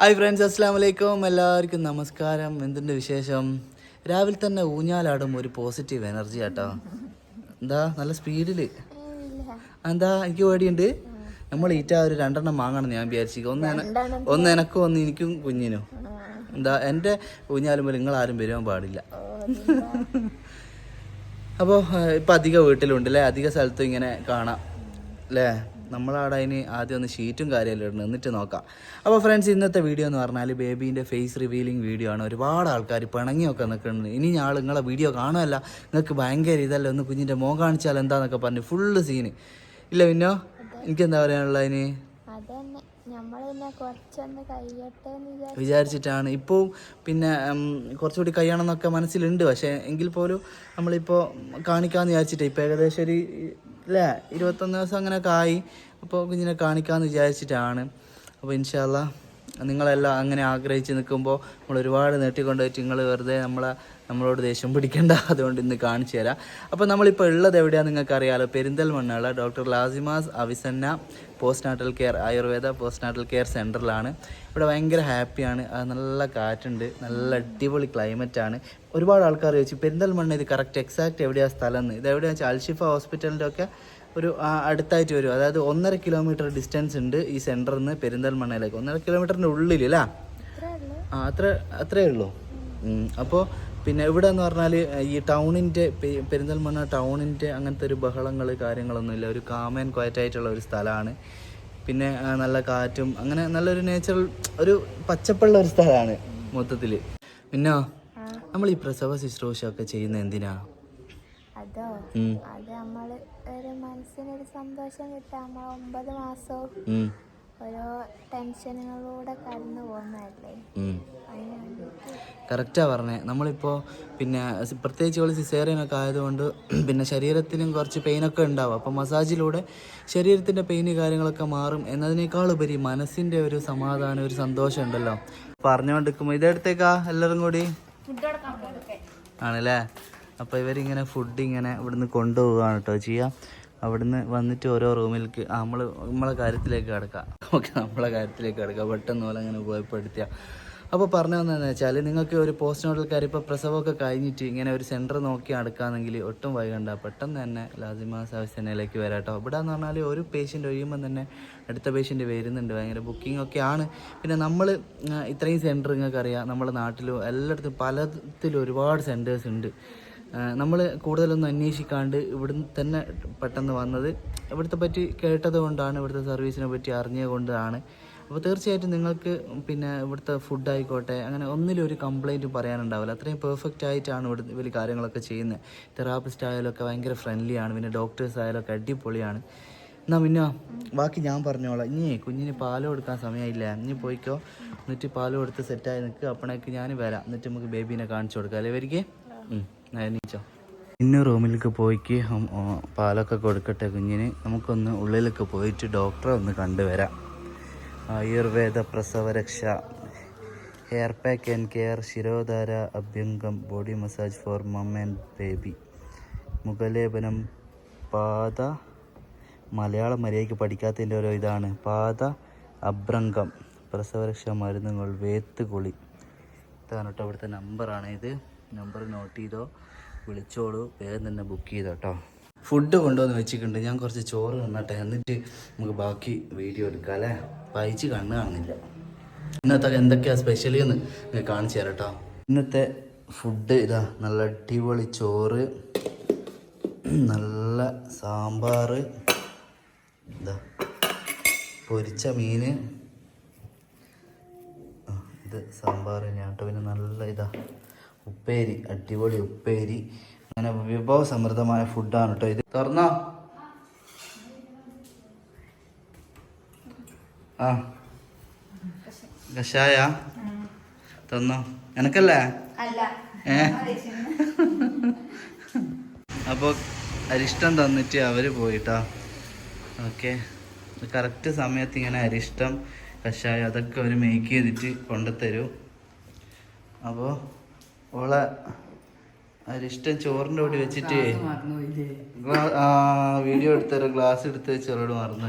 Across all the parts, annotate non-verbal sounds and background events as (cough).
Hi friends അസ്സാം വലൈക്കും എല്ലാവർക്കും നമസ്കാരം. എന്തിന്റെ വിശേഷം? രാവിലെ തന്നെ ഊഞ്ഞാലാടും ഒരു പോസിറ്റീവ് എനർജി ആട്ടോ. എന്താ? നല്ല സ്പീഡിൽ എന്താ? എനിക്ക് പേടിയുണ്ട്. നമ്മൾ ഈറ്റ ഒരു രണ്ടെണ്ണം വാങ്ങണം ഞാൻ വിചാരിച്ചിരിക്കും ഒന്ന് ഒന്ന് എനക്കും ഒന്ന് എനിക്കും കുഞ്ഞിനും. എന്താ? എന്റെ ഊഞ്ഞാലും നിങ്ങൾ ആരും വരുവാൻ പാടില്ല. അപ്പോൾ ഇപ്പം അധികം വീട്ടിലുണ്ട് അല്ലേ അധിക സ്ഥലത്തും ഇങ്ങനെ കാണാം അല്ലേ നമ്മളവിടെ അതിന് ആദ്യം ഒന്ന് ഷീറ്റും കാര്യമല്ല ഇടണം എന്നിട്ട് നോക്കാം. അപ്പോൾ ഫ്രണ്ട്സ് ഇന്നത്തെ വീഡിയോ എന്ന് പറഞ്ഞാൽ ബേബീന്റെ ഫേസ് റിവീലിംഗ് വീഡിയോ ആണ്. ഒരുപാട് ആൾക്കാർ പിണങ്ങിയൊക്കെ നിൽക്കുന്നത് ഇനി ഞാൻ നിങ്ങളെ വീഡിയോ കാണുമല്ല നിങ്ങൾക്ക് ഭയങ്കര ഇതല്ല? ഒന്ന് കുഞ്ഞിന്റെ മോ കാണിച്ചാൽ എന്താന്നൊക്കെ പറഞ്ഞ് ഫുള്ള് സീന് ഇല്ല പിന്നോ എനിക്കെന്താ പറയാനുള്ളത് അതിന് അതന്നെ പിന്നെ വിചാരിച്ചിട്ടാണ്. ഇപ്പോൾ പിന്നെ കുറച്ചുകൂടി കുറച്ചുകൂടി കഴിയണമെന്നൊക്കെ മനസ്സിലുണ്ട്. പക്ഷേ എങ്കിൽ പോലും നമ്മളിപ്പോൾ കാണിക്കാമെന്ന് വിചാരിച്ചിട്ട് ഇപ്പോൾ ഏകദേശം ഒരു അല്ലേ ഇരുപത്തൊന്ന് ദിവസം അങ്ങനെയൊക്കെ ആയി. അപ്പോൾ കുഞ്ഞിനെ കാണിക്കാമെന്ന് വിചാരിച്ചിട്ടാണ്. അപ്പോൾ ഇൻഷാല്ല നിങ്ങളെല്ലാം അങ്ങനെ ആഗ്രഹിച്ച് നിൽക്കുമ്പോൾ നമ്മൾ ഒരുപാട് നീട്ടിക്കൊണ്ടുപോയിട്ട് നിങ്ങൾ വെറുതെ നമ്മളെ നമ്മളോട് ദേഷ്യം പിടിക്കേണ്ട. (laughs) അതുകൊണ്ട് ഇന്ന് കാണിച്ചു തരാം. അപ്പോൾ നമ്മളിപ്പോൾ ഉള്ളത് എവിടെയാണെന്ന് നിങ്ങൾക്ക് അറിയാലോ പെരിന്തൽമണ്ണയുള്ള doctor Lazima's Avicenna post natal care ayurveda post natal care സെന്ററിലാണ്. ഇവിടെ ഭയങ്കര ഹാപ്പിയാണ്. നല്ല കാറ്റുണ്ട്. നല്ല അടിപൊളി ക്ലൈമറ്റാണ്. ഒരുപാട് ആൾക്കാർ ചോദിച്ചു പെരിന്തൽമണ്ണ ഇത് കറക്റ്റ് എക്സാക്റ്റ് എവിടെയാണ് സ്ഥലം? എന്ന് ഇത് എവിടെയാണെന്ന് വെച്ചാൽ അൽഷിഫ ഹോസ്പിറ്റലിന്റെ ഒക്കെ ഒരു അടുത്തായിട്ട് വരും. അതായത് ഒന്നര കിലോമീറ്റർ ഡിസ്റ്റൻസ് ഉണ്ട് ഈ സെന്ററിൽ നിന്ന് പെരിന്തൽമണ്ണയിലേക്ക്. ഒന്നര കിലോമീറ്ററിന്റെ ഉള്ളിൽ അല്ലേ ആ അത്ര അത്രേ ഉള്ളൂ. അപ്പോൾ പിന്നെ ഇവിടെ എന്ന് പറഞ്ഞാൽ ഈ ടൗണിന്റെ പെരിന്തൽമണ്ണ ടൗണിന്റെ അങ്ങനത്തെ ഒരു ബഹളങ്ങൾ കാര്യങ്ങളൊന്നുമില്ല ഒരു കാമൻ ക്വയറ്റായിട്ടുള്ള ഒരു സ്ഥലമാണ് പിന്നെ നല്ല കാറ്റും അങ്ങനെ നല്ലൊരു നേച്ചറൽ ഒരു പച്ചപ്പുള്ള ഒരു സ്ഥലമാണ് മൊത്തത്തിൽ പിന്നെ? നമ്മൾ ഈ പ്രസവ ശുശ്രൂഷ ഒക്കെ ചെയ്യുന്നത് എന്തിനാ? അതോ അത് നമ്മൾ ഒരു മനസ്സിനൊരു സന്തോഷം കിട്ടാൻ നമ്മൾ ഒമ്പത് മാസവും ഓരോ ടെൻഷനുകളിലൂടെ കടന്നു പോകുന്നതല്ലേ. കറക്റ്റാ പറഞ്ഞേ. നമ്മളിപ്പോൾ പിന്നെ പ്രത്യേകിച്ച് സിസേറിയൻ സിസേറിയനൊക്കെ ആയതുകൊണ്ട് (clears throat) പിന്നെ ശരീരത്തിനും കുറച്ച് പെയിനൊക്കെ ഉണ്ടാവും. അപ്പോൾ മസാജിലൂടെ ശരീരത്തിന്റെ പെയിന് കാര്യങ്ങളൊക്കെ മാറും. എന്നതിനേക്കാൾ ഉപരി മനസ്സിന്റെ ഒരു സമാധാനം ഒരു സന്തോഷം ഉണ്ടല്ലോ. പറഞ്ഞുകൊണ്ടിരിക്കുമ്പോൾ ഇതെടുത്തേക്കാ എല്ലാവരും കൂടി? ആണല്ലേ? അപ്പോൾ ഇവരിങ്ങനെ ഫുഡ് ഇങ്ങനെ ഇവിടുന്ന് കൊണ്ടുപോവുകയാണ് കേട്ടോ ചെയ്യാം. അവിടുന്ന് വന്നിട്ട് ഓരോ റൂമിലേക്ക് നമ്മൾ നമ്മളെ കാര്യത്തിലേക്ക് കിടക്കാം. ഓക്കെ നമ്മളെ കാര്യത്തിലേക്ക് കിടക്കാം. പെട്ടെന്ന് പോലെ അങ്ങനെ ഉപയോഗപ്പെടുത്തിയ. അപ്പോൾ പറഞ്ഞു വന്നതെന്ന് വെച്ചാൽ നിങ്ങൾക്ക് ഒരു പോസ്റ്റ് നോട്ടൽക്കാർ ഇപ്പോൾ പ്രസവമൊക്കെ കഴിഞ്ഞിട്ട് ഇങ്ങനെ ഒരു സെന്റർ നോക്കി നടക്കുകയാണെങ്കിൽ ഒട്ടും വൈകണ്ട. പെട്ടെന്ന് തന്നെ ലാസിമ സവിസേനയിലേക്ക് വരാം കേട്ടോ. ഇവിടെ എന്ന് പറഞ്ഞാൽ ഒരു പേഷ്യന്റ് ഒഴിയുമ്പോൾ തന്നെ അടുത്ത പേഷ്യന്റ് വരുന്നുണ്ട്. ഭയങ്കര ബുക്കിംഗ് ഒക്കെ ആണ്. പിന്നെ നമ്മൾ ഇത്രയും സെന്റർ നിങ്ങൾക്ക് അറിയാം നമ്മുടെ നാട്ടിലും എല്ലായിടത്തും പലതിലും ഒരുപാട് സെന്റേഴ്സ് ഉണ്ട്. നമ്മൾ കൂടുതലൊന്നും അന്വേഷിക്കാണ്ട് ഇവിടുന്ന് തന്നെ പെട്ടെന്ന് വന്നത്. ഇവിടുത്തെ പറ്റി കേട്ടത് കൊണ്ടാണ് ഇവിടുത്തെ സർവീസിനെ പറ്റി അറിഞ്ഞത് കൊണ്ടാണ്. അപ്പോൾ തീർച്ചയായിട്ടും നിങ്ങൾക്ക് പിന്നെ ഇവിടുത്തെ ഫുഡ് ആയിക്കോട്ടെ അങ്ങനെ ഒന്നിലും ഒരു കംപ്ലൈന്റും പറയാനുണ്ടാവില്ല. അത്രയും പെർഫെക്റ്റ് ആയിട്ടാണ് ഇവിടെ ഇവർ കാര്യങ്ങളൊക്കെ ചെയ്യുന്നത് തെറാപ്പിസ്റ്റ് ആയാലും ഒക്കെ ഭയങ്കര ഫ്രണ്ട്ലിയാണ് പിന്നെ ഡോക്ടേഴ്സ് ആയാലും ഒക്കെ അടിപൊളിയാണ്. എന്നാ പിന്നെ ബാക്കി ഞാൻ പറഞ്ഞോളാം. ഇനി കുഞ്ഞിന് പാൽ കൊടുക്കാൻ സമയമില്ല. ഇനി പോയിക്കോ. എന്നിട്ട് പാൽ കൊടുത്ത് സെറ്റായി നിൽക്കുക അപ്പോഴേക്ക് ഞാൻ വരാം. എന്നിട്ട് നമുക്ക് ബേബീനെ കാണിച്ചു കൊടുക്കാം. അല്ലേ ഇവർക്ക് എണീച്ചോ ഇന്ന റൂമിലേക്ക് പോയിക്ക്. പാലൊക്കെ കൊടുക്കട്ടെ കുഞ്ഞിന്. നമുക്കൊന്ന് ഉള്ളിലൊക്കെ പോയിട്ട് ഡോക്ടറെ ഒന്ന് കണ്ടുവരാം. Ayurveda പ്രസവരക്ഷ hair pack and care shirodhara abhyangam body massage for mom and baby mukhalepanam പാത മലയാള മര്യാദയ്ക്ക് പഠിക്കാത്തതിന്റെ ഓരോ ഇതാണ്. പാത അഭ്രംഗം പ്രസവരക്ഷ മരുന്നുകൾ വേത്ത് കുളി. ഇതാണ് കേട്ടോ ഇവിടുത്തെ നമ്പറാണ് ഇത് നമ്പർ നോട്ട് ചെയ്തോ വിളിച്ചോളൂ വേഗം തന്നെ ബുക്ക് ചെയ്തോ കേട്ടോ ഫുഡ് കൊണ്ടുവന്ന് വെച്ചിട്ടുണ്ട്. ഞാൻ കുറച്ച് ചോറ് തന്നട്ടെ. എന്നിട്ട് നമുക്ക് ബാക്കി വീഡിയോ എടുക്കാം അല്ലേ? വായിച്ച് കണ്ണ് കാണുന്നില്ല. ഇന്നത്തെ എന്തൊക്കെയാണ് സ്പെഷ്യലി എന്ന് നിങ്ങൾ കാണിച്ചു തരാം കേട്ടോ ഇന്നത്തെ ഫുഡ് ഇതാ നല്ല അടിപൊളി ചോറ് നല്ല സാമ്പാർ ഇതാ പൊരിച്ച മീൻ ഇത് സാമ്പാർ തന്നെയാട്ടോ പിന്നെ നല്ല ഇതാ ഉപ്പേരി അടിപൊളി ഉപ്പേരി. അങ്ങനെ വിഭവ സമൃദ്ധമായ ഫുഡാണ് കേട്ടോ ഇത്. തുറന്നോ. ആ. കഷായ? തന്നോ. എനക്കല്ലേ? ഏ? അപ്പോൾ അരിഷ്ടം തന്നിട്ട് അവർ പോയിട്ടാ. ഓക്കെ. കറക്റ്റ് സമയത്ത് ഇങ്ങനെ അരിഷ്ടം കഷായം അതൊക്കെ അവർ മേക്ക് ചെയ്തിട്ട് കൊണ്ടുത്തരും. അപ്പോൾ ഓളെ അരിഷ്ടം ചോറിന്റെ കൂടി വെച്ചിട്ട് വീഡിയോ എടുത്തൊരു ഗ്ലാസ് എടുത്ത് വെച്ച് അവളോട് മറന്നു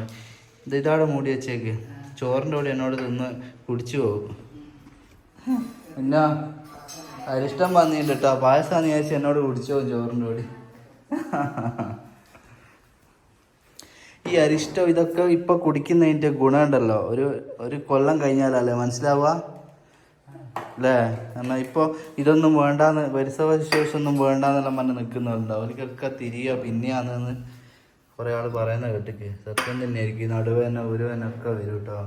ഇത് ഇതാടെ മൂടി വെച്ചേക്ക്. ചോറിന്റെ കൂടി എന്നോട് തിന്ന് കുടിച്ചു പോകും. പിന്നെ അരിഷ്ടം വന്നിട്ട് കേട്ടോ പായസം വിചാരിച്ച് എന്നോട് കുടിച്ചു പോകും ചോറിന്റെ കൂടി. ഈ അരിഷ്ടം ഇതൊക്കെ ഇപ്പൊ കുടിക്കുന്നതിന്റെ ഗുണമുണ്ടല്ലോ. ഒരു ഒരു കൊല്ലം കഴിഞ്ഞാലല്ലേ മനസ്സിലാവുക? അല്ലേ കാരണം ഇപ്പോൾ ഇതൊന്നും വേണ്ടാന്ന് പരിസര ശേഷം ഒന്നും വേണ്ടാന്നെല്ലാം പറഞ്ഞ് നിൽക്കുന്നുണ്ടോ അവർക്കൊക്കെ തിരിയോ പിന്നെയാണെന്ന് കുറേ ആൾ പറയുന്ന കേട്ടിക്ക്. സത്യം തന്നെയായിരിക്കും. നടുവേന ഉരുവേന ഒക്കെ വരും കേട്ടോ.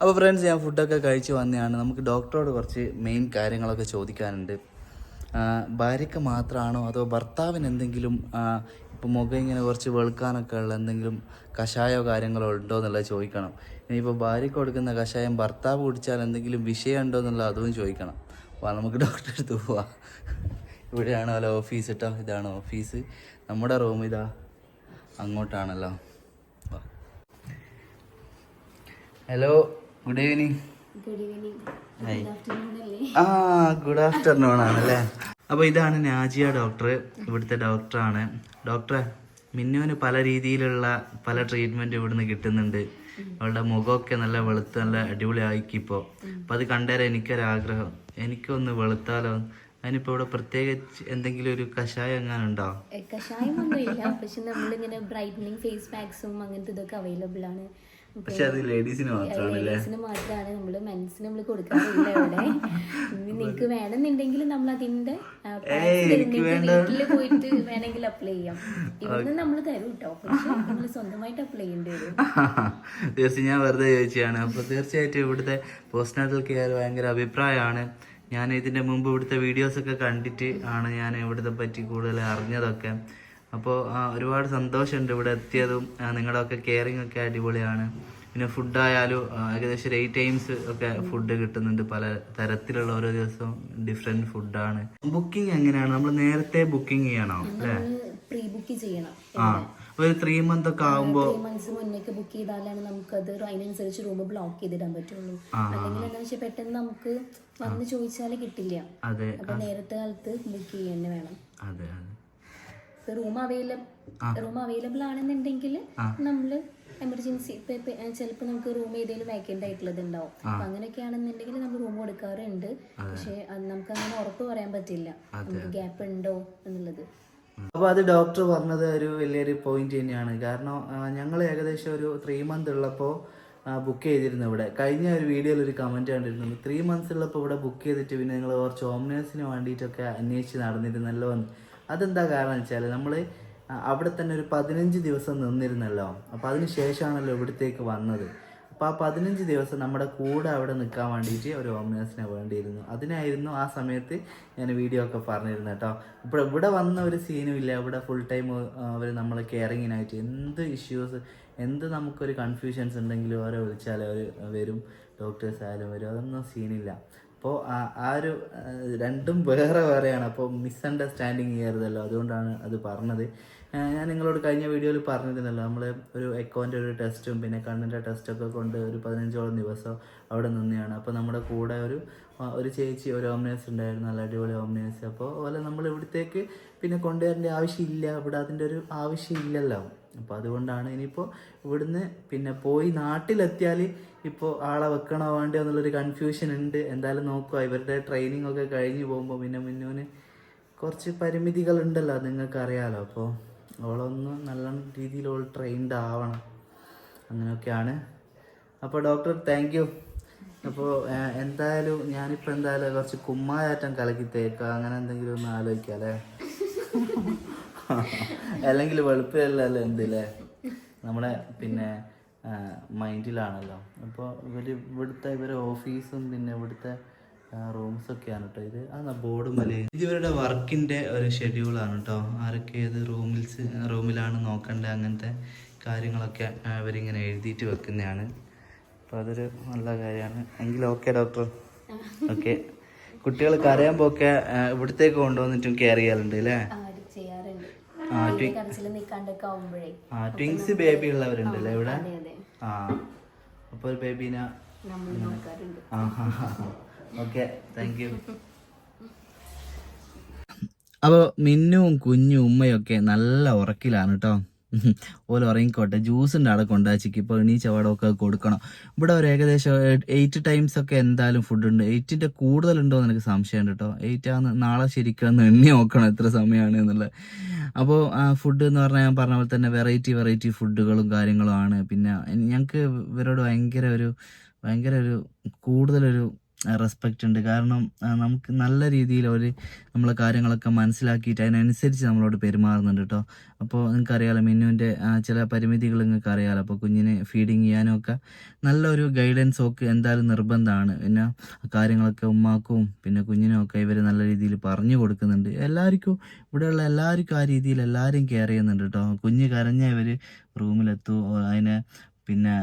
അപ്പോൾ ഫ്രണ്ട്സ് ഞാൻ ഫുഡൊക്കെ കഴിച്ച് വന്നതാണ്. നമുക്ക് ഡോക്ടറോട് കുറച്ച് മെയിൻ കാര്യങ്ങളൊക്കെ ചോദിക്കാനുണ്ട്. ഭാര്യയ്ക്ക് മാത്രമാണോ അതോ ഭർത്താവിന് എന്തെങ്കിലും ഇപ്പോൾ മുഖം ഇങ്ങനെ കുറച്ച് വെളുക്കാനൊക്കെ ഉള്ള എന്തെങ്കിലും കഷായോ കാര്യങ്ങളോ ഉണ്ടോ എന്നുള്ളത് ചോദിക്കണം. ഇനിയിപ്പോൾ ഭാര്യയ്ക്ക് കൊടുക്കുന്ന കഷായം ഭർത്താവ് കുടിച്ചാൽ എന്തെങ്കിലും വിഷയം ഉണ്ടോ എന്നുള്ള അതും ചോദിക്കണം. അപ്പോൾ നമുക്ക് ഡോക്ടറെ അടുത്ത് പോവാം. ഇവിടെയാണ് അല്ല ഓഫീസ് കേട്ടോ ഇതാണ് ഓഫീസ് നമ്മുടെ റൂം ഇതാ. അങ്ങോട്ടാണല്ലോ. Hello good evening good evening ആ ഗുഡ് ആഫ്റ്റർനൂൺ ആണല്ലേ അപ്പോൾ ഇതാണ് നാജിയ ഡോക്ടർ ഇവിടുത്തെ ഡോക്ടറാണ് ഡോക്ടറെ മിന്നുവിന് പല രീതിയിലുള്ള പല ട്രീറ്റ്മെന്റ് ഇവിടുന്ന് കിട്ടുന്നുണ്ട്. അവളുടെ മുഖമൊക്കെ നല്ല വെളുത്ത് നല്ല അടിപൊളിയാക്കി ഇപ്പോൾ അപ്പോൾ അത് കണ്ടേരം എനിക്കൊരാഗ്രഹം. എനിക്കൊന്ന് വെളുത്താലോ? അതിനിപ്പോ ഇവിടെ പ്രത്യേകിച്ച് എന്തെങ്കിലും ഒരു കഷായം എങ്ങാനും ഉണ്ടോ ഒന്നും ഇല്ല. പക്ഷെ നമ്മളിങ്ങനെ ബ്രൈറ്റനിങ് ഫേസ് പാക്സും അങ്ങനത്തെ ഇതൊക്കെ അവൈലബിൾ ആണ്. പക്ഷെ അത് ലേഡീസിന് മാത്രമാണ് ലേഡീസിന് മാത്രമാണ് നമ്മൾ മെൻസിന് നമ്മൾ കൊടുക്കാറില്ല ഇവിടെ. നിങ്ങൾക്ക് വേണമെന്നുണ്ടെങ്കിൽ നമ്മൾ അതിന്റെ വീട്ടിൽ പോയിട്ട് വേണമെങ്കിൽ അപ്ലൈ ചെയ്യാം. ഇവിടുന്ന് നമ്മൾ തരും കേട്ടോ പക്ഷെ നമ്മൾ സ്വന്തമായിട്ട് അപ്ലൈ ചെയ്യേണ്ടി വരും. (laughs) തീർച്ചയായും ഞാൻ വെറുതെ ചോദിച്ചതാണ്. അപ്പോൾ തീർച്ചയായിട്ടും ഇവിടുത്തെ പോസ്റ്റ്നാറ്റൽ കെയർ ഭയങ്കര അഭിപ്രായമാണ്. ഞാൻ ഇതിന്റെ മുമ്പ് ഇവിടുത്തെ വീഡിയോസൊക്കെ കണ്ടിട്ട് ആണ് ഞാൻ ഇവിടുത്തെ പറ്റി കൂടുതൽ അറിഞ്ഞതൊക്കെ. അപ്പോൾ ഒരുപാട് സന്തോഷമുണ്ട് ഇവിടെ എത്തിയതും നിങ്ങളുടെയൊക്കെ കെയറിങ് ഒക്കെ അടിപൊളിയാണ്. പിന്നെ ഫുഡായാലും ഏകദേശം ഒരു എയ്റ്റ് ടൈംസ് ഒക്കെ ഫുഡ് കിട്ടുന്നുണ്ട്. പല തരത്തിലുള്ള ഓരോ ദിവസവും ഡിഫറെന്റ് ഫുഡാണ് ബുക്കിംഗ് എങ്ങനെയാണ്? നമ്മൾ നേരത്തെ ബുക്കിംഗ് ചെയ്യണോ? അല്ലേ? പ്രീ ബുക്ക് ചെയ്യണം. ആ. ഒരു ത്രീ മന്ത് ഒക്കെ ആകുമ്പോൾ മന്ത്സ് മുന്നേക്ക് ബുക്ക് ചെയ്താലാണ് നമുക്കത് അതിനനുസരിച്ച് റൂം ബ്ലോക്ക് ചെയ്തിടാൻ പറ്റുള്ളൂ. അല്ലെങ്കിൽ എന്താ വെച്ചാൽ പെട്ടെന്ന് നമുക്ക് വന്ന് ചോദിച്ചാൽ കിട്ടില്ല. അതെ. അപ്പൊ നേരത്തെ കാലത്ത് ബുക്ക് ചെയ്യന്നെ വേണം. അതെ അതെ. റൂം അവൈലബിൾ റൂം അവൈലബിൾ ആണെന്നുണ്ടെങ്കിൽ നമ്മൾ എമർജൻസി ചിലപ്പോൾ നമുക്ക് റൂം ഏതെങ്കിലും വേക്കന്റ് ആയിട്ടുള്ളത് ഉണ്ടാവും. അപ്പൊ അങ്ങനെയൊക്കെ ആണെന്നുണ്ടെങ്കിൽ നമ്മൾ റൂം കൊടുക്കാറുണ്ട്. പക്ഷെ നമുക്ക് അങ്ങനെ ഉറപ്പ് പറയാൻ പറ്റില്ല. നമുക്ക് ഗ്യാപ്പ് ഉണ്ടോ എന്നുള്ളത്. അപ്പോൾ അത് ഡോക്ടർ പറഞ്ഞത് ഒരു വലിയൊരു പോയിന്റ് തന്നെയാണ്. കാരണം ഞങ്ങൾ ഏകദേശം ഒരു ത്രീ മന്ത് ഉള്ളപ്പോൾ ബുക്ക് ചെയ്തിരുന്നു ഇവിടെ. കഴിഞ്ഞ ഒരു വീഡിയോയിൽ ഒരു കമന്റ് കണ്ടിരുന്നു. ത്രീ മന്ത്സ് ഉള്ളപ്പോൾ ഇവിടെ ബുക്ക് ചെയ്തിട്ട് പിന്നെ നിങ്ങൾ കുറച്ച് ഹോംനേഴ്സിന് വേണ്ടിയിട്ടൊക്കെ അന്വേഷിച്ച് നടന്നിരുന്നല്ലോ എന്ന്. അതെന്താ കാരണം വെച്ചാൽ നമ്മൾ അവിടെ തന്നെ ഒരു പതിനഞ്ച് ദിവസം നിന്നിരുന്നല്ലോ. അപ്പോൾ അതിന് ശേഷമാണല്ലോ ഇവിടത്തേക്ക് വന്നത്. അപ്പോൾ ആ പതിനഞ്ച് ദിവസം നമ്മുടെ കൂടെ അവിടെ നിൽക്കാൻ വേണ്ടിയിട്ട് ഒരു ഹോംനേഴ്സിനെ വേണ്ടിയിരുന്നു. അതിനായിരുന്നു ആ സമയത്ത് ഞാൻ വീഡിയോ ഒക്കെ പറഞ്ഞിരുന്നത് കേട്ടോ. ഇപ്പോൾ ഇവിടെ വന്ന ഒരു സീനും ഇല്ല. ഇവിടെ ഫുൾ ടൈം അവർ നമ്മൾ കെയറിങ്ങിനായിട്ട് എന്ത് ഇഷ്യൂസ് എന്ത് നമുക്കൊരു കൺഫ്യൂഷൻസ് ഉണ്ടെങ്കിലും അവരെ വിളിച്ചാൽ അവർ വരും. ഡോക്ടേഴ്സ് ആയാലും വരും. അതൊന്നും സീനില്ല അപ്പോൾ ആ ഒരു രണ്ടും വേറെ വേറെയാണ്. അപ്പോൾ മിസ്അണ്ടർസ്റ്റാൻഡിങ് ചെയ്യരുതല്ലോ. അതുകൊണ്ടാണ് അത് പറഞ്ഞത്. ഞാൻ നിങ്ങളോട് കഴിഞ്ഞ വീഡിയോയിൽ പറഞ്ഞിരുന്നല്ലോ. നമ്മൾ ഒരു എക്കോന്റെ ഒരു ടെസ്റ്റും പിന്നെ കണ്ണിന്റെ ടെസ്റ്റൊക്കെ കൊണ്ട് ഒരു പതിനഞ്ചോളം ദിവസം അവിടെ നിന്നെയാണ്. അപ്പോൾ നമ്മുടെ കൂടെ ഒരു ഒരു ചേച്ചി ഒരു ഓംനേഴ്സ് ഉണ്ടായിരുന്നു. നല്ല അടിപൊളി ഓംനേഴ്സ് അപ്പോൾ അതുപോലെ നമ്മൾ ഇവിടത്തേക്ക് പിന്നെ കൊണ്ടുവരേണ്ട ആവശ്യമില്ല. ഇവിടെ അതിന്റെ ഒരു ആവശ്യമില്ലല്ലോ. അപ്പോൾ അതുകൊണ്ടാണ് ഇനിയിപ്പോൾ ഇവിടുന്ന് പിന്നെ പോയി നാട്ടിലെത്തിയാൽ ഇപ്പോൾ ആളെ വെക്കണോ വേണ്ടോ എന്നുള്ളൊരു കൺഫ്യൂഷൻ ഉണ്ട്. എന്തായാലും നോക്കുക ഇവരുടെ ട്രെയിനിങ് ഒക്കെ കഴിഞ്ഞ് പോകുമ്പോൾ പിന്നെ മുന്നോന് കുറച്ച് പരിമിതികൾ ഉണ്ടല്ലോ നിങ്ങൾക്ക് അറിയാലോ അപ്പോൾ അവളൊന്ന് നല്ല രീതിയിൽ ഓൾ ട്രെയിൻഡ് ആവണം. അങ്ങനെയൊക്കെയാണ്. അപ്പോൾ ഡോക്ടർ താങ്ക് യു അപ്പോൾ എന്തായാലും ഞാനിപ്പോൾ എന്തായാലും കുറച്ച് കുമ്മായാറ്റം കലക്കി തേക്കുക അങ്ങനെ എന്തെങ്കിലും ഒന്ന് ആലോചിക്കാം അല്ലേ? അല്ലെങ്കിൽ വെളുപ്പിലല്ലല്ലോ എന്തില്ലേ? നമ്മുടെ പിന്നെ മൈൻഡിലാണല്ലോ. അപ്പോൾ ഇവർ ഇവിടുത്തെ ഇവരെ ഓഫീസും പിന്നെ ഇവിടുത്തെ റൂംസ് ഒക്കെയാണ് കേട്ടോ ഇത് ആ ബോർഡ് മല. ഇത് ഇവരുടെ വർക്കിന്റെ ഒരു ഷെഡ്യൂളാണ് കേട്ടോ ആരൊക്കെ ഏത് റൂമിൽസ് റൂമിലാണ് നോക്കേണ്ടത് അങ്ങനത്തെ കാര്യങ്ങളൊക്കെ അവരിങ്ങനെ ഇവരിങ്ങനെ എഴുതിയിട്ട് വെക്കുന്നതാണ്. അപ്പോൾ അതൊരു നല്ല കാര്യമാണ്. എങ്കിൽ ഓക്കെ ഡോക്ടർ ഓക്കെ കുട്ടികൾ കരയാൻ പോക്കെ ഇവിടത്തേക്ക് കൊണ്ടുവന്നിട്ടും കെയർ ചെയ്യാറുണ്ട് അല്ലേ കരച്ചിൽ നിൽക്കാണ്ടൊക്കെ ആവുമ്പോഴേ ആ ട്വിങ്സ് ബേബി ഉള്ളവരുണ്ടല്ലേ ഇവിടെ? ആ അപ്പോൾ ഒരു ബേബീനെ നമ്മൾ നോക്കാറുണ്ട്. ഓക്കെ താങ്ക് യു അപ്പോൾ മിന്നും കുഞ്ഞും ഉമ്മയൊക്കെ നല്ല ഉറക്കിലാണ് കേട്ടോ ഓല ഉറങ്ങിക്കോട്ടെ ജ്യൂസ് ഉണ്ട് അവിടെ കൊണ്ടാച്ചിക്ക് ഇപ്പോൾ എണീച്ചവാടമൊക്കെ കൊടുക്കണം. ഇവിടെ ഒരു ഏകദേശം എയ്റ്റ് ടൈംസ് ഒക്കെ എന്തായാലും ഫുഡ് ഉണ്ട്. എയ്റ്റിന്റെ കൂടുതലുണ്ടോ എന്ന് എനിക്ക് സംശയമുണ്ട് കേട്ടോ. എയ്റ്റ് ആണ് നാളെ ശരിക്കും എണ്ണി നോക്കണം എത്ര സമയമാണ് എന്നുള്ളത് അപ്പോൾ ഫുഡ് എന്ന് പറഞ്ഞാൽ ഞാൻ പറഞ്ഞ പോലെ തന്നെ വെറൈറ്റി വെറൈറ്റി ഫുഡുകളും കാര്യങ്ങളും ആണ്. പിന്നെ ഞങ്ങൾക്ക് ഇവരോട് ഭയങ്കര ഒരു ഭയങ്കര ഒരു കൂടുതലൊരു റെസ്പെക്റ്റ് ഉണ്ട്. കാരണം നമുക്ക് നല്ല രീതിയിൽ അവർ നമ്മളെ കാര്യങ്ങളൊക്കെ മനസ്സിലാക്കിയിട്ട് അതിനനുസരിച്ച് നമ്മളോട് പെരുമാറുന്നുണ്ട് കേട്ടോ. അപ്പോൾ നിങ്ങൾക്കറിയാലോ മിന്നുവിന്റെ ചില പരിമിതികൾ നിങ്ങൾക്ക് അറിയാലോ അപ്പോൾ കുഞ്ഞിനെ ഫീഡിങ് ചെയ്യാനും ഒക്കെ നല്ലൊരു ഗൈഡൻസ് ഒക്കെ എന്തായാലും നിർബന്ധമാണ്. പിന്നെ കാര്യങ്ങളൊക്കെ ഉമ്മാക്കും പിന്നെ കുഞ്ഞിനും ഒക്കെ ഇവർ നല്ല രീതിയിൽ പറഞ്ഞു കൊടുക്കുന്നുണ്ട്. എല്ലാവർക്കും ഇവിടെയുള്ള എല്ലാവർക്കും ആ രീതിയിൽ എല്ലാവരും കെയർ ചെയ്യുന്നുണ്ട് കേട്ടോ. കുഞ്ഞ് കരഞ്ഞ ഇവർ റൂമിലെത്തും അതിനെ പിന്നെ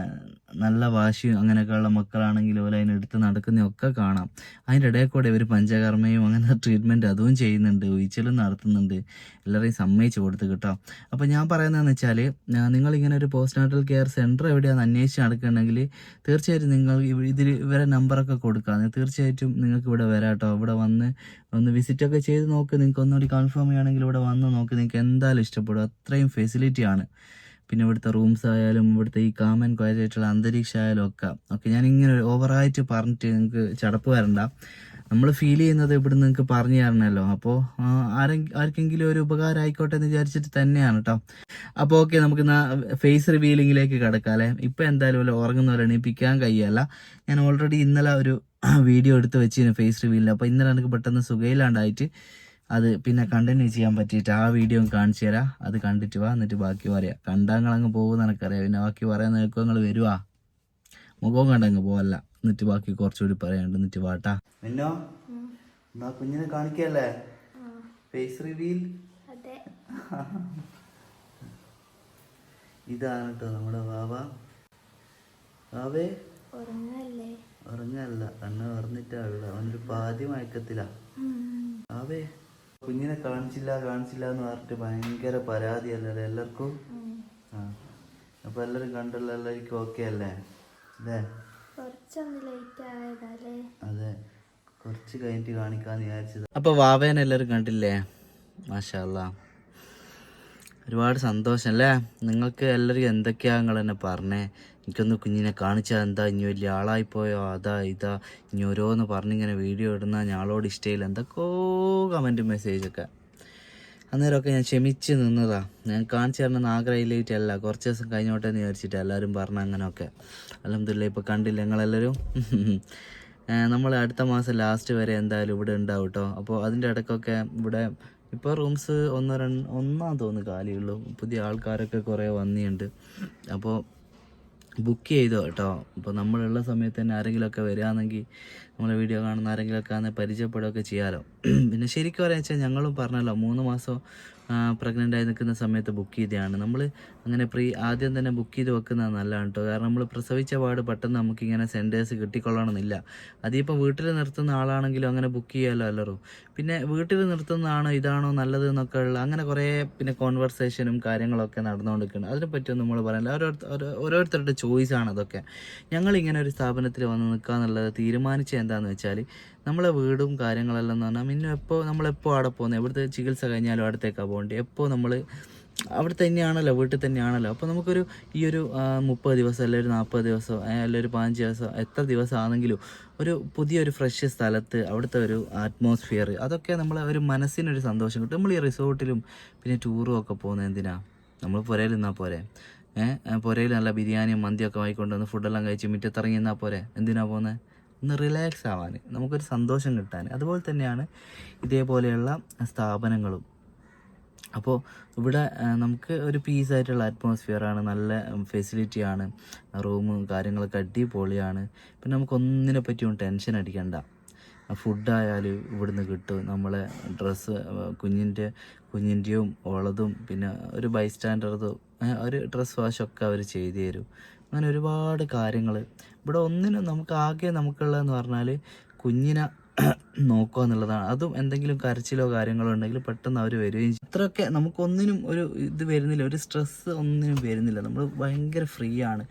നല്ല വാശിയും അങ്ങനെയൊക്കെയുള്ള മക്കളാണെങ്കിൽ ഓല അതിനെടുത്ത് നടക്കുന്നതൊക്കെ കാണാം. അതിന്റെ ഇടയിൽ കൂടെ ഇവർ പഞ്ചകർമ്മയും അങ്ങനെ ട്രീറ്റ്മെന്റ് അതും ചെയ്യുന്നുണ്ട് ഉയിച്ചലും നടത്തുന്നുണ്ട്. എല്ലാവരെയും സമ്മതിച്ച് കൊടുത്ത് കേട്ടോ. അപ്പോൾ ഞാൻ പറയുന്നതെന്ന് വെച്ചാൽ നിങ്ങളിങ്ങനെ ഒരു പോസ്റ്റ്നാട്ടൽ കെയർ സെന്റർ എവിടെയാണെന്ന് അന്വേഷിച്ച് നടക്കുകയാണെങ്കിൽ തീർച്ചയായിട്ടും നിങ്ങൾ ഇതിൽ ഇവരെ നമ്പറൊക്കെ കൊടുക്കാം. തീർച്ചയായിട്ടും നിങ്ങൾക്ക് ഇവിടെ വരാം കേട്ടോ. ഇവിടെ വന്ന് ഒന്ന് വിസിറ്റ് ഒക്കെ ചെയ്ത് നോക്ക്. നിങ്ങൾക്ക് ഒന്നുകൂടി കൺഫേം ചെയ്യുകയാണെങ്കിൽ ഇവിടെ വന്ന് നോക്ക്. നിങ്ങൾക്ക് എന്തായാലും ഇഷ്ടപ്പെടും. അത്രയും ഫെസിലിറ്റിയാണ് പിന്നെ ഇവിടുത്തെ റൂംസ് ആയാലും ഇവിടുത്തെ ഈ കാമൻ ക്വയറ്റായിട്ടുള്ള അന്തരീക്ഷം ആയാലും ഒക്കെ. ഓക്കെ ഞാൻ ഇങ്ങനെ ഓവറായിട്ട് പറഞ്ഞിട്ട് നിങ്ങൾക്ക് ചടപ്പ് വരണ്ട. നമ്മൾ ഫീൽ ചെയ്യുന്നത് ഇവിടെ നിങ്ങൾക്ക് പറഞ്ഞു തരണമല്ലോ അപ്പോൾ ആർക്കെങ്കിലും ഒരു ഉപകാരം ആയിക്കോട്ടെ എന്ന് വിചാരിച്ചിട്ട് തന്നെയാണ് കേട്ടോ അപ്പോൾ ഓക്കെ നമുക്ക് ഫേസ് റിവീലിങ്ങിലേക്ക് കിടക്കാം അല്ലേ? ഇപ്പം എന്തായാലും വല്ല ഉറങ്ങുന്ന പോലെ എണീപ്പിക്കാൻ കഴിയല്ല. ഞാൻ ഓൾറെഡി ഇന്നലെ ഒരു (clears throat) വീഡിയോ എടുത്ത് വെച്ചിരുന്നു ഫേസ് റിവീലിൽ അപ്പോൾ ഇന്നലെ എനിക്ക് പെട്ടെന്ന് സുഖയില്ലാണ്ടായിട്ട് അത് പിന്നെ കണ്ടിന്യൂ ചെയ്യാൻ പറ്റിയിട്ട് ആ വീഡിയോ കാണിച്ചു തരാം. അത് കണ്ടിട്ട് വാ എന്നിട്ട് ബാക്കി പറയാം. കണ്ടങ്ങൾ അങ്ങ് പോകുമെന്ന് എനിക്കറിയാം. പിന്നെ ബാക്കി പറയാൻ നിൽക്കുക നിങ്ങൾ വരുവാ. മുഖവും കണ്ടങ്ങ് പോവല്ല. എന്നിട്ട് ബാക്കി കുറച്ചുകൂടി പറയാണ്ട് എന്നിട്ട് വാട്ടാ മിന്നോ എന്നാ കുഞ്ഞിനെ കാണിക്കല്ലേ? ഫേസ് റിവീൽ അതെ. (laughs) ഇതാണ് കേട്ടോ നമ്മുടെ വാവ. വാവേ? ഉറങ്ങല്ലേ? കണ്ണ് ഉറന്നിട്ടാ ഉള്ള അവനൊരു പാതി മയക്കത്തിലാ. അവേ കുഞ്ഞിനെ കാണിച്ചില്ല കാണിച്ചില്ല എന്ന് പറഞ്ഞിട്ട് ഭയങ്കര പരാതിയല്ലേ എല്ലാവർക്കും? ആ. അപ്പൊ എല്ലാരും കണ്ടല്ലോ എല്ലാവർക്കും ഓക്കെ അല്ലേ? അതെ അതെ. കുറച്ച് കഴിഞ്ഞിട്ട് കാണിക്കാന്ന് വിചാരിച്ചത്. അപ്പൊ വാവേനെ എല്ലാരും കണ്ടില്ലേ? മാഷാല്ല ഒരുപാട് സന്തോഷം അല്ലേ? നിങ്ങൾക്ക് എല്ലാവർക്കും എന്തൊക്കെയാ നിങ്ങൾ എന്നെ പറഞ്ഞേ? എനിക്കൊന്ന് കുഞ്ഞിനെ കാണിച്ചാൽ എന്താ ഇനി വലിയ ആളായിപ്പോയോ? അതാ ഇതാ ഇനി ഓരോന്ന് പറഞ്ഞിങ്ങനെ വീഡിയോ ഇടുന്ന ഞാളോട് ഇഷ്ടമില്ല എന്തൊക്കെയോ കമന്റ് മെസ്സേജൊക്കെ അന്നേരമൊക്കെ ഞാൻ ക്ഷമിച്ച് നിന്നതാ. ഞാൻ കാണിച്ചു തരണമെന്ന് ആഗ്രഹമില്ലായിട്ടല്ല. കുറച്ച് ദിവസം കഴിഞ്ഞോട്ടെ എന്ന് വിചാരിച്ചിട്ട് എല്ലാവരും പറഞ്ഞ അങ്ങനെയൊക്കെ. അലഹമില്ല ഇപ്പോൾ കണ്ടില്ല ഞങ്ങളെല്ലാവരും (laughs) നമ്മൾ അടുത്ത മാസം ലാസ്റ്റ് വരെ എന്തായാലും ഇവിടെ ഉണ്ടാവും കേട്ടോ അപ്പോൾ അതിന്റെ ഇടയ്ക്കൊക്കെ ഇവിടെ ഇപ്പോൾ റൂംസ് ഒന്നോ രണ്ട് ഒന്നാം തോന്നുന്നു കാലിയുള്ളൂ. പുതിയ ആൾക്കാരൊക്കെ കുറേ വന്നിട്ടുണ്ട്. അപ്പോൾ ബുക്ക് ചെയ്തോ കേട്ടോ. ഇപ്പോൾ നമ്മളുള്ള സമയത്ത് തന്നെ ആരെങ്കിലുമൊക്കെ വരികയാണെങ്കിൽ നമ്മളെ വീഡിയോ കാണുന്ന ആരെങ്കിലുമൊക്കെ ആണെങ്കിൽ പരിചയപ്പെടുകയൊക്കെ ചെയ്യാമല്ലോ (clears throat) പിന്നെ ശരിക്കും പറയുക വെച്ചാൽ ഞങ്ങളും പറഞ്ഞല്ലോ മൂന്ന് മാസം പ്രഗ്നന്റ് ആയി നിൽക്കുന്ന സമയത്ത് ബുക്ക് ചെയ്തതാണ്. നമ്മൾ അങ്ങനെ പ്രീ ആദ്യം തന്നെ ബുക്ക് ചെയ്ത് വെക്കുന്നത് നല്ലതാണ് കേട്ടോ കാരണം നമ്മൾ പ്രസവിച്ച പാട് പെട്ടെന്ന് നമുക്കിങ്ങനെ സെന്റേഴ്സ് കിട്ടിക്കൊള്ളണമെന്നില്ല. അതിപ്പോൾ വീട്ടിൽ നിർത്തുന്ന ആളാണെങ്കിലും അങ്ങനെ ബുക്ക് ചെയ്യാമല്ലോ എല്ലാവരും പിന്നെ വീട്ടിൽ നിർത്തുന്നതാണോ ഇതാണോ നല്ലത് എന്നൊക്കെ ഉള്ള അങ്ങനെ കുറേ പിന്നെ കോൺവെർസേഷനും കാര്യങ്ങളൊക്കെ നടന്നുകൊണ്ടിരിക്കുന്നത് അതിനെപ്പറ്റിയൊന്നും നമ്മൾ പറയാനില്ല ഓരോരുത്തർ ഓരോരുത്തരുടെ ചോയ്സാണ് അതൊക്കെ. ഞങ്ങൾ ഇങ്ങനെ ഒരു സ്ഥാപനത്തിൽ വന്ന് നിൽക്കുക എന്നുള്ളത് തീരുമാനിച്ചത് എന്താണെന്ന് വെച്ചാൽ നമ്മളെ വീടും കാര്യങ്ങളെല്ലാം എന്ന് പറഞ്ഞാൽ പിന്നെ എപ്പോൾ നമ്മളെപ്പോൾ അവിടെ പോകുന്നത് എവിടുത്തെ ചികിത്സ കഴിഞ്ഞാലും അവിടത്തേക്കാണ് പോകേണ്ടത് എപ്പോൾ നമ്മൾ അവിടെ തന്നെയാണല്ലോ വീട്ടിൽ തന്നെയാണല്ലോ? അപ്പോൾ നമുക്കൊരു ഈ ഒരു മുപ്പത് ദിവസം അല്ലെങ്കിൽ ഒരു നാൽപ്പത് ദിവസം അല്ലെങ്കിൽ ഒരു പതിനഞ്ച് ദിവസം എത്ര ദിവസം ആണെങ്കിലും ഒരു പുതിയൊരു ഫ്രഷ് സ്ഥലത്ത് അവിടുത്തെ ഒരു അറ്റ്മോസ്ഫിയർ അതൊക്കെ നമ്മളെ ഒരു മനസ്സിനൊരു സന്തോഷം കിട്ടും. നമ്മൾ ഈ റിസോർട്ടിലും പിന്നെ ടൂറും ഒക്കെ പോകുന്നത് എന്തിനാ? നമ്മൾ പുരയിൽ നിന്നാൽ പോരെ? ഏഹ് പുരയിൽ നല്ല ബിരിയാണിയും മന്തിയൊക്കെ വാങ്ങിക്കൊണ്ട് വന്ന് ഫുഡെല്ലാം കഴിച്ച് മുറ്റത്തിറങ്ങി നിന്നാൽ പോരെ? എന്തിനാ പോകുന്നത് ഒന്ന് റിലാക്സ് ആവാൻ നമുക്കൊരു സന്തോഷം കിട്ടാൻ. അതുപോലെ തന്നെയാണ് ഇതേപോലെയുള്ള സ്ഥാപനങ്ങളും. അപ്പോൾ ഇവിടെ നമുക്ക് ഒരു പീസ് ആയിട്ടുള്ള അറ്റ്മോസ്ഫിയറാണ് നല്ല ഫെസിലിറ്റിയാണ് റൂമും കാര്യങ്ങളൊക്കെ അടിപൊളിയാണ്. പിന്നെ നമുക്ക് ഒന്നിനെ പറ്റിയും ടെൻഷൻ അടിക്കണ്ട. ഫുഡായാലും ഇവിടുന്ന് കിട്ടും. നമ്മളെ ഡ്രസ്സ് കുഞ്ഞിന്റെ കുഞ്ഞിന്റെയും ഉള്ളതും പിന്നെ ഒരു ബൈസ്റ്റാൻഡറതും ഒരു ഡ്രസ് വാഷൊക്കെ അവർ ചെയ്തു തരും. അങ്ങനെ ഒരുപാട് കാര്യങ്ങൾ ഇവിടെ ഒന്നിനും നമുക്ക് ആകെ നമുക്കുള്ളതെന്ന് പറഞ്ഞാൽ കുഞ്ഞിനെ (clears throat) നോക്കുക എന്നുള്ളതാണ്. അതും എന്തെങ്കിലും കരച്ചിലോ കാര്യങ്ങളോ ഉണ്ടെങ്കിൽ പെട്ടെന്ന് അവർ വരികയും ചെയ്യും. ഇത്രയൊക്കെ നമുക്കൊന്നിനും ഒരു ഇത് വരുന്നില്ല. ഒരു സ്ട്രെസ്സ് ഒന്നിനും വരുന്നില്ല. നമ്മൾ ഭയങ്കര ഫ്രീ ആണ്.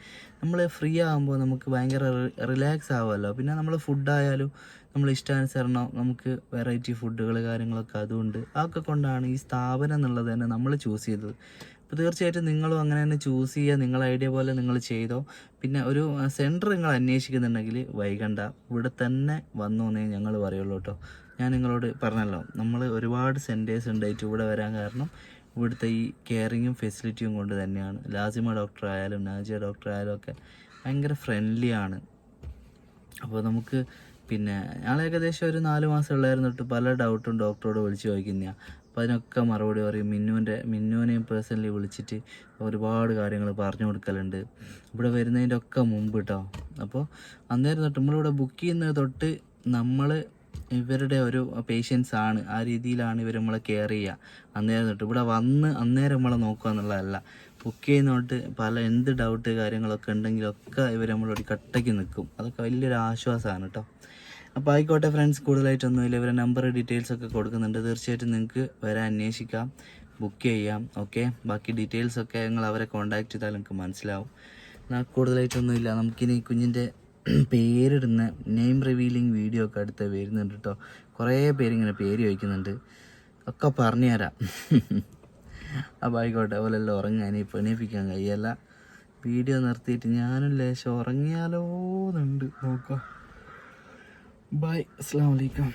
നമ്മൾ ഫ്രീ ആകുമ്പോൾ നമുക്ക് ഭയങ്കര റിലാക്സ് ആവുമല്ലോ. പിന്നെ നമ്മൾ ഫുഡായാലും നമ്മൾ ഇഷ്ടാനുസരണം നമുക്ക് വെറൈറ്റി ഫുഡുകൾ കാര്യങ്ങളൊക്കെ അതുകൊണ്ട് അതൊക്കെ കൊണ്ടാണ് ഈ സ്ഥാപനം എന്നുള്ളത് തന്നെ നമ്മൾ ചൂസ് ചെയ്തത്. അപ്പോൾ തീർച്ചയായിട്ടും നിങ്ങളും അങ്ങനെ തന്നെ ചൂസ് ചെയ്യുക. നിങ്ങൾ ഐഡിയ പോലെ നിങ്ങൾ ചെയ്തോ. പിന്നെ ഒരു സെന്റർ നിങ്ങൾ അന്വേഷിക്കുന്നുണ്ടെങ്കിൽ വൈകണ്ട. ഇവിടെ തന്നെ വന്നു എന്നേ ഞങ്ങൾ പറയുള്ളൂ കേട്ടോ. ഞാൻ നിങ്ങളോട് പറഞ്ഞല്ലോ നമ്മൾ ഒരുപാട് സെന്റേഴ്സ് ഉണ്ടായിട്ട് ഇവിടെ വരാൻ കാരണം ഇവിടുത്തെ ഈ കെയറിങ്ങും ഫെസിലിറ്റിയും കൊണ്ട് തന്നെയാണ്. ലാസിമ ഡോക്ടർ ആയാലും നാജിയ ഡോക്ടർ ആയാലും ഒക്കെ ഭയങ്കര ഫ്രണ്ട്ലി ആണ്. അപ്പോൾ നമുക്ക് പിന്നെ ഞങ്ങൾ ഏകദേശം ഒരു നാല് മാസം ഉള്ളായിരുന്നു തൊട്ട് പല ഡൗട്ടും ഡോക്ടറോട് വിളിച്ച് ചോദിക്കുന്ന അപ്പോൾ അതിനൊക്കെ മറുപടി പറയും. മിന്നുവിന്റെ മിന്നുവിനെയും പേഴ്സണലി വിളിച്ചിട്ട് ഒരുപാട് കാര്യങ്ങൾ പറഞ്ഞു കൊടുക്കലുണ്ട്. ഇവിടെ വരുന്നതിന്റെ ഒക്കെ മുമ്പ് കേട്ടോ അപ്പോൾ അന്നേരം തൊട്ട് നമ്മളിവിടെ ബുക്ക് ചെയ്യുന്നത് തൊട്ട് നമ്മൾ ഇവരുടെ ഒരു പേഷ്യൻസ് ആണ്. ആ രീതിയിലാണ് ഇവർ നമ്മളെ കെയർ ചെയ്യുക അന്നേരം തൊട്ട് ഇവിടെ വന്ന് അന്നേരം നമ്മളെ നോക്കുക എന്നുള്ളതല്ല. ബുക്ക് ചെയ്യുന്നോട്ട് പല എന്ത് ഡൗട്ട് കാര്യങ്ങളൊക്കെ ഉണ്ടെങ്കിലൊക്കെ ഇവർ നമ്മളോട് കട്ടയ്ക്ക് നിൽക്കും. അതൊക്കെ വലിയൊരു ആശ്വാസമാണ് കേട്ടോ അപ്പോൾ ആയിക്കോട്ടെ ഫ്രണ്ട്സ് കൂടുതലായിട്ടൊന്നുമില്ല. ഇവരെ നമ്പർ ഡീറ്റെയിൽസ് ഒക്കെ കൊടുക്കുന്നുണ്ട്. തീർച്ചയായിട്ടും നിങ്ങൾക്ക് വരെ അന്വേഷിക്കാം ബുക്ക് ചെയ്യാം ഓക്കെ ബാക്കി ഡീറ്റെയിൽസ് ഒക്കെ നിങ്ങൾ അവരെ കോൺടാക്ട് ചെയ്താൽ നിങ്ങൾക്ക് മനസ്സിലാവും. എന്നാൽ കൂടുതലായിട്ടൊന്നുമില്ല. നമുക്കിനി കുഞ്ഞിന്റെ (clears throat) പേരിടുന്ന നെയിം റിവീലിംഗ് വീഡിയോ ഒക്കെ അടുത്ത് വരുന്നുണ്ട് കേട്ടോ കുറേ പേരിങ്ങനെ പേര് ചോദിക്കുന്നുണ്ട്. ഒക്കെ പറഞ്ഞു തരാം. (laughs) അപ്പോൾ ആയിക്കോട്ടെ അതുപോലെല്ലാം ഉറങ്ങാൻ ഈ പെണിയിപ്പിക്കാൻ കഴിയല്ല. വീഡിയോ നിർത്തിയിട്ട് ഞാനും ലേശം ഉറങ്ങിയാലോ എന്നുണ്ട് നോക്കാം. ബൈ അസ്സാം വലൈക്കും